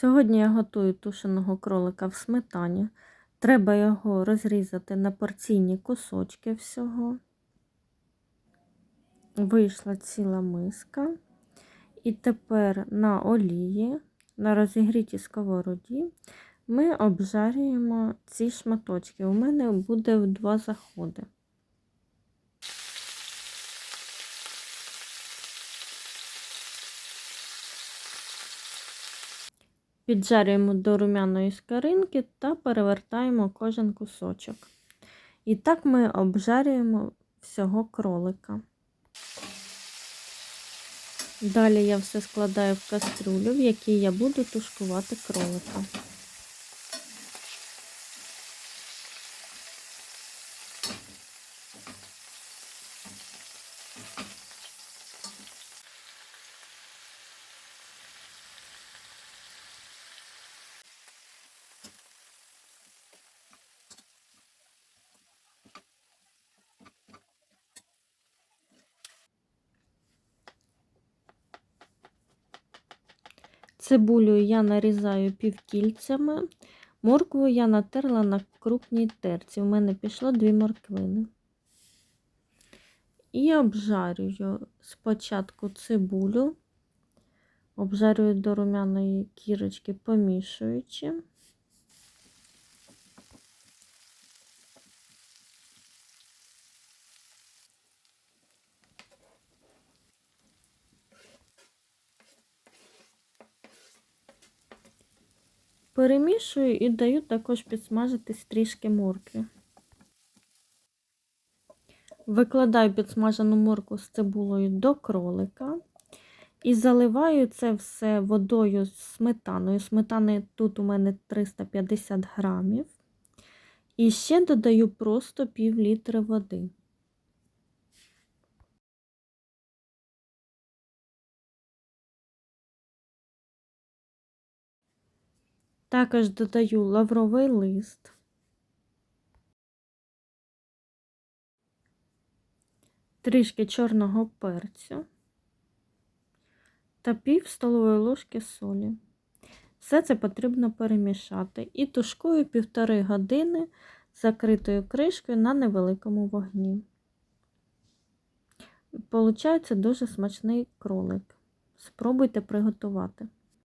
Сьогодні я готую тушеного кролика в сметані. Треба його розрізати на порційні кусочки всього. Вийшла ціла миска. І тепер на олії, на розігрітій сковороді, ми обжарюємо ці шматочки. У мене буде в два заходи. Піджарюємо до румяної скаринки та перевертаємо кожен кусочок. І так ми обжарюємо всього кролика. Далі я все складаю в кастрюлю, в якій я буду тушкувати кролика. Цибулю я нарізаю півкільцями, моркву я натерла на крупній терці. У мене пішло дві морквини. І обжарюю спочатку цибулю, обжарюю до румяної кірочки, помішуючи. Перемішую і даю також підсмажитись трішки моркві. Викладаю підсмажену морку з цибулею до кролика і заливаю це все водою з сметаною. Сметани тут у мене 350 грамів. І ще додаю просто пів літри води. Також додаю лавровий лист, трішки чорного перцю та пів столової ложки солі. Все це потрібно перемішати і тушкую півтори години закритою кришкою на невеликому вогні. Получається дуже смачний кролик. Спробуйте приготувати.